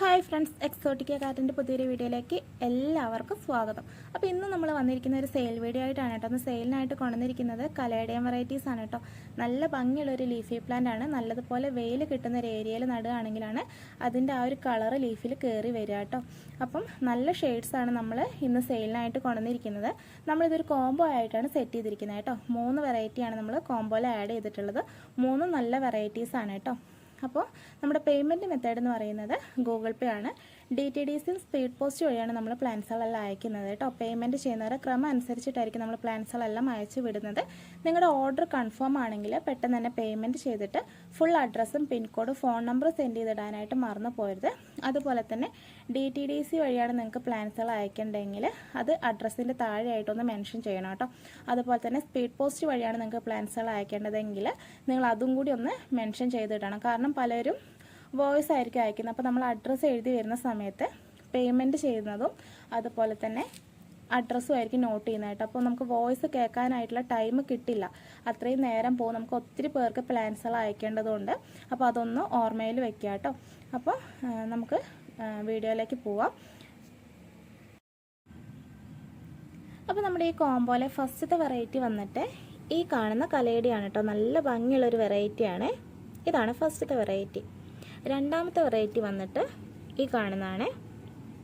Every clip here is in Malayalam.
ഹായ് ഫ്രണ്ട്സ് എക്സോട്ടിക്ക കാറ്റിന്റെ പുതിയൊരു വീഡിയോയിലേക്ക് എല്ലാവർക്കും സ്വാഗതം. അപ്പോൾ ഇന്ന് നമ്മൾ വന്നിരിക്കുന്ന ഒരു സെയിൽ വീഡിയോ ആയിട്ടാണ് കേട്ടോ. ഒന്ന് സെയിലിനായിട്ട് കൊണ്ടുവന്നിരിക്കുന്നത് കലേഡിയം വെറൈറ്റീസ് ആണ് കേട്ടോ. നല്ല ഭംഗിയുള്ള ഒരു ലീഫി പ്ലാന്റ് ആണ്. നല്ലതുപോലെ വെയിൽ കിട്ടുന്ന ഒരു ഏരിയയിൽ നടുകയാണെങ്കിലാണ് അതിന്റെ ആ ഒരു കളർ ലീഫിൽ കയറി വരിക കേട്ടോ. അപ്പം നല്ല ഷെയ്ഡ്സ് ആണ് നമ്മൾ ഇന്ന് സെയിലിനായിട്ട് കൊണ്ടുവന്നിരിക്കുന്നത്. നമ്മളിതൊരു കോംബോ ആയിട്ടാണ് സെറ്റ് ചെയ്തിരിക്കുന്നത് കേട്ടോ. മൂന്ന് വെറൈറ്റിയാണ് നമ്മൾ കോംബോയിൽ ആഡ് ചെയ്തിട്ടുള്ളത്. മൂന്ന് നല്ല വെറൈറ്റീസ് ആണ് കേട്ടോ. അപ്പോൾ നമ്മുടെ പേയ്മെന്റ് മെത്തേഡ് എന്ന് പറയുന്നത് ഗൂഗിൾ പേ ആണ്. ഡി ടി ഡി സിയും സ്പീഡ് പോസ്റ്റ് വഴിയാണ് നമ്മൾ പ്ലാൻസുകളെല്ലാം അയക്കുന്നത് കേട്ടോ. പേയ്മെന്റ് ചെയ്യുന്നവരെ ക്രമം അനുസരിച്ചിട്ടായിരിക്കും നമ്മൾ പ്ലാൻസുകളെല്ലാം അയച്ചു വിടുന്നത്. നിങ്ങളുടെ ഓർഡർ കൺഫേം ആണെങ്കിൽ പെട്ടെന്ന് തന്നെ പേയ്മെന്റ് ചെയ്തിട്ട് ഫുൾ അഡ്രസ്സും പിൻകോഡും ഫോൺ നമ്പറും സെൻഡ് ചെയ്തിടാനായിട്ട് മറന്നു പോരുത് അതുപോലെ തന്നെ ഡി ടി ഡി സി വഴിയാണ് നിങ്ങൾക്ക് പ്ലാൻസുകൾ അയക്കേണ്ടതെങ്കിൽ അത് അഡ്രസ്സിന്റെ താഴെയായിട്ടൊന്ന് മെൻഷൻ ചെയ്യണം കേട്ടോ. അതുപോലെ തന്നെ സ്പീഡ് പോസ്റ്റ് വഴിയാണ് നിങ്ങൾക്ക് പ്ലാൻസുകൾ അയക്കേണ്ടതെങ്കിൽ നിങ്ങൾ അതും കൂടി ഒന്ന് മെൻഷൻ ചെയ്തിടണം കാരണം പലരും വോയിസ് ആയിരിക്കും അയക്കുന്നത്. അപ്പോൾ നമ്മൾ അഡ്രസ്സ് എഴുതി വരുന്ന സമയത്ത് പേയ്മെന്റ് ചെയ്യുന്നതും അതുപോലെ തന്നെ അഡ്രസ്സും ആയിരിക്കും നോട്ട് ചെയ്യുന്നതായിട്ട് അപ്പോൾ നമുക്ക് വോയിസ് കേൾക്കാനായിട്ടുള്ള ടൈം കിട്ടില്ല. അത്രയും നേരം പോകും. നമുക്ക് ഒത്തിരി പേർക്ക് പ്ലാൻസുകൾ അയക്കേണ്ടതുണ്ട്. അപ്പോൾ അതൊന്ന് ഓർമ്മയിൽ വെക്കുക കേട്ടോ. അപ്പോൾ നമുക്ക് വീഡിയോയിലേക്ക് പോവാം. അപ്പോൾ നമ്മുടെ ഈ കോംബോയിലെ ഫസ്റ്റത്തെ വെറൈറ്റി വന്നിട്ട് ഈ കാണുന്ന കലേടിയാണ് കേട്ടോ. നല്ല ഭംഗിയുള്ളൊരു വെറൈറ്റിയാണ് ഇതാണ് ഫസ്റ്റത്തെ വെറൈറ്റി രണ്ടാമത്തെ വെറൈറ്റി വന്നിട്ട് ഈ കാണുന്നതാണ്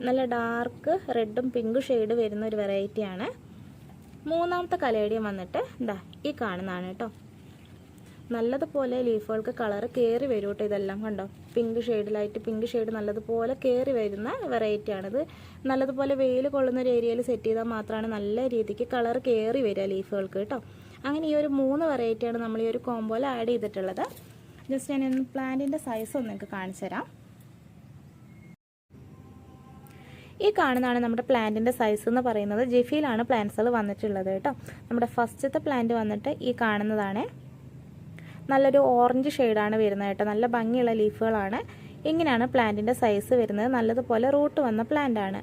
നല്ല ഡാർക്ക് റെഡും പിങ്ക് ഷെയ്ഡ് വരുന്ന ഒരു വെറൈറ്റിയാണ് മൂന്നാമത്തെ കലേഡിയം വന്നിട്ട് എന്താ ഈ കാണുന്നതാണ് കേട്ടോ നല്ലതുപോലെ ലീഫുകൾക്ക് കളർ കയറി വരും കേട്ടോ ഇതെല്ലാം കണ്ടോ? പിങ്ക് ഷെയ്ഡിലായിട്ട് പിങ്ക് ഷെയ്ഡ് നല്ലതുപോലെ കയറി വരുന്ന വെറൈറ്റിയാണിത് നല്ലതുപോലെ വെയിൽ കൊള്ളുന്ന ഒരു ഏരിയയിൽ സെറ്റ് ചെയ്താൽ മാത്രമാണ് നല്ല രീതിക്ക് കളർ കയറി വരിക ലീഫുകൾക്ക് കേട്ടോ അങ്ങനെ ഈ ഒരു മൂന്ന് വെറൈറ്റിയാണ് നമ്മൾ ഈ ഒരു കോമ്പോയിൽ ആഡ് ചെയ്തിട്ടുള്ളത്. ജസ്റ്റ് ഞാൻ പ്ലാന്റിന്റെ സൈസ് ഒന്ന് നിങ്ങൾക്ക് കാണിച്ചു തരാം ഈ കാണുന്നതാണ് നമ്മുടെ പ്ലാന്റിന്റെ സൈസ് എന്ന് പറയുന്നത്. ജിഫിയിലാണ് പ്ലാന്റ്സുകൾ വന്നിട്ടുള്ളത് കേട്ടോ. നമ്മുടെ ഫസ്റ്റത്തെ പ്ലാന്റ് വന്നിട്ട് ഈ കാണുന്നതാണ്. നല്ലൊരു ഓറഞ്ച് ഷെയ്ഡാണ് വരുന്നത് കേട്ടോ. നല്ല ഭംഗിയുള്ള ലീഫുകളാണ് ഇങ്ങനെയാണ് പ്ലാന്റിന്റെ സൈസ് വരുന്നത്. നല്ലതുപോലെ റൂട്ട് വന്ന പ്ലാന്റ് ആണ്.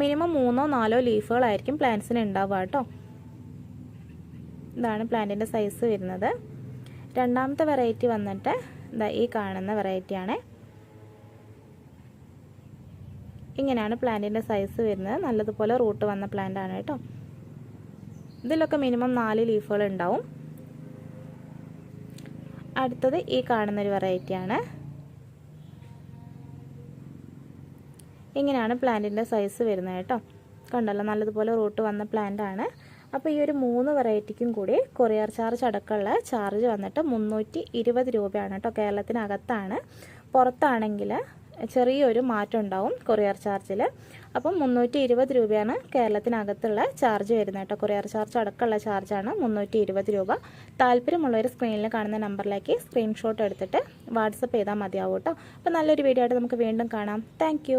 മിനിമം മൂന്നോ നാലോ ലീഫുകളായിരിക്കും പ്ലാന്റ്സിന് ഉണ്ടാവുക കേട്ടോ. ഇതാണ് പ്ലാന്റിന്റെ സൈസ് വരുന്നത്. രണ്ടാമത്തെ വെറൈറ്റി വന്നിട്ട് ഈ കാണുന്ന വെറൈറ്റിയാണ് ഇങ്ങനെയാണ് പ്ലാന്റിന്റെ സൈസ് വരുന്നത്. നല്ലതുപോലെ റൂട്ട് വന്ന പ്ലാന്റ് ആണ് കേട്ടോ. ഇതിലൊക്കെ മിനിമം നാല് ലീഫുകൾ ഉണ്ടാവും. അടുത്തത് ഈ കാണുന്നൊരു വെറൈറ്റിയാണ് ഇങ്ങനെയാണ് പ്ലാന്റിന്റെ സൈസ് വരുന്നത് കേട്ടോ. കണ്ടല്ലോ നല്ലതുപോലെ റൂട്ട് വന്ന പ്ലാന്റ് ആണ്. അപ്പോൾ ഈ ഒരു മൂന്ന് വെറൈറ്റിക്കും കൂടി കൊറിയർ ചാർജ് അടക്കമുള്ള ചാർജ് വന്നിട്ട് മുന്നൂറ്റി ഇരുപത് രൂപയാണ് കേട്ടോ കേരളത്തിനകത്താണ്. പുറത്താണെങ്കിൽ ചെറിയൊരു മാറ്റം ഉണ്ടാവും കൊറിയർ ചാർജിൽ അപ്പം മുന്നൂറ്റി ഇരുപത് രൂപയാണ് കേരളത്തിനകത്തുള്ള ചാർജ് വരുന്നത് കേട്ടോ. കൊറിയർ ചാർജ് അടക്കമുള്ള ചാർജാണ് മുന്നൂറ്റി ഇരുപത് രൂപ താല്പര്യമുള്ളവർ സ്ക്രീനിൽ കാണുന്ന നമ്പറിലേക്ക് സ്ക്രീൻഷോട്ട് എടുത്തിട്ട് വാട്സപ്പ് ചെയ്താൽ മതിയാവും കേട്ടോ. അപ്പം നല്ലൊരു വീഡിയോ ആയിട്ട് നമുക്ക് വീണ്ടും കാണാം. താങ്ക്